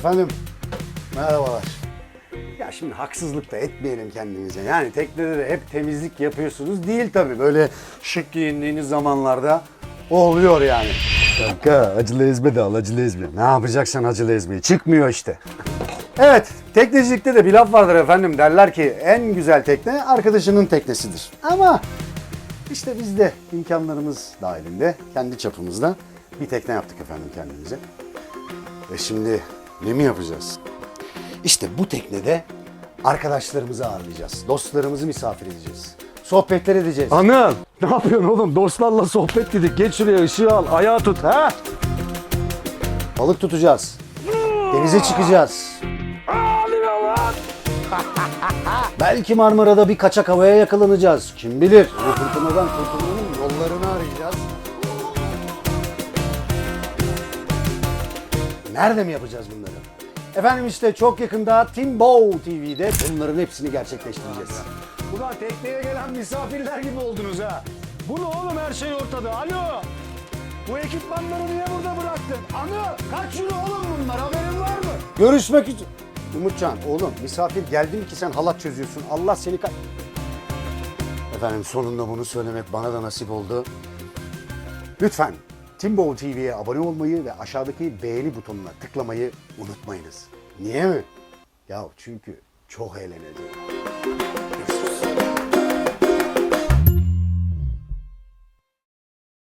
Efendim, merhabalar. Ya şimdi haksızlık da etmeyelim kendimize. Yani teknede de hep temizlik yapıyorsunuz. Değil tabii böyle şık giyindiğiniz zamanlarda oluyor yani. Kanka acılı ezme de al acılı ezme. Ne yapacaksın acılı ezmeyi? Çıkmıyor işte. Evet, teknecilikte de bir laf vardır efendim. Derler ki en güzel tekne arkadaşının teknesidir. Ama işte biz de imkanlarımız dahilinde, kendi çapımızda bir tekne yaptık efendim kendimize. E şimdi ne mi yapacağız? İşte bu teknede arkadaşlarımızı ağırlayacağız. Dostlarımızı misafir edeceğiz. Sohbetler edeceğiz. Anıl ne yapıyorsun oğlum? Dostlarla sohbet dedik. Geç şuraya ışığı al, ayağı tut. ha? Balık tutacağız. Denize çıkacağız. Belki Marmara'da bir kaçak havaya yakalanacağız. Kim bilir? Bu fırtınadan kurtulmanın yollarını arayacağız. Nerede mi yapacağız bunları? Efendim işte çok yakında Timbo TV'de bunların hepsini gerçekleştireceğiz. Ulan tekneye gelen misafirler gibi oldunuz ha. Bu ne oğlum her şey ortada. Alo. Bu ekipmanları niye burada bıraktın? Anıl kaç euro oğlum bunlar haberin var mı? Görüşmek üzere. Umutcan oğlum misafir geldi mi ki sen halat çözüyorsun. Allah seni kay... Efendim sonunda bunu söylemek bana da nasip oldu. Lütfen Timbo TV'ye abone olmayı ve aşağıdaki beğeni butonuna tıklamayı unutmayınız. Niye mi? Ya çünkü çok eğleneceğim.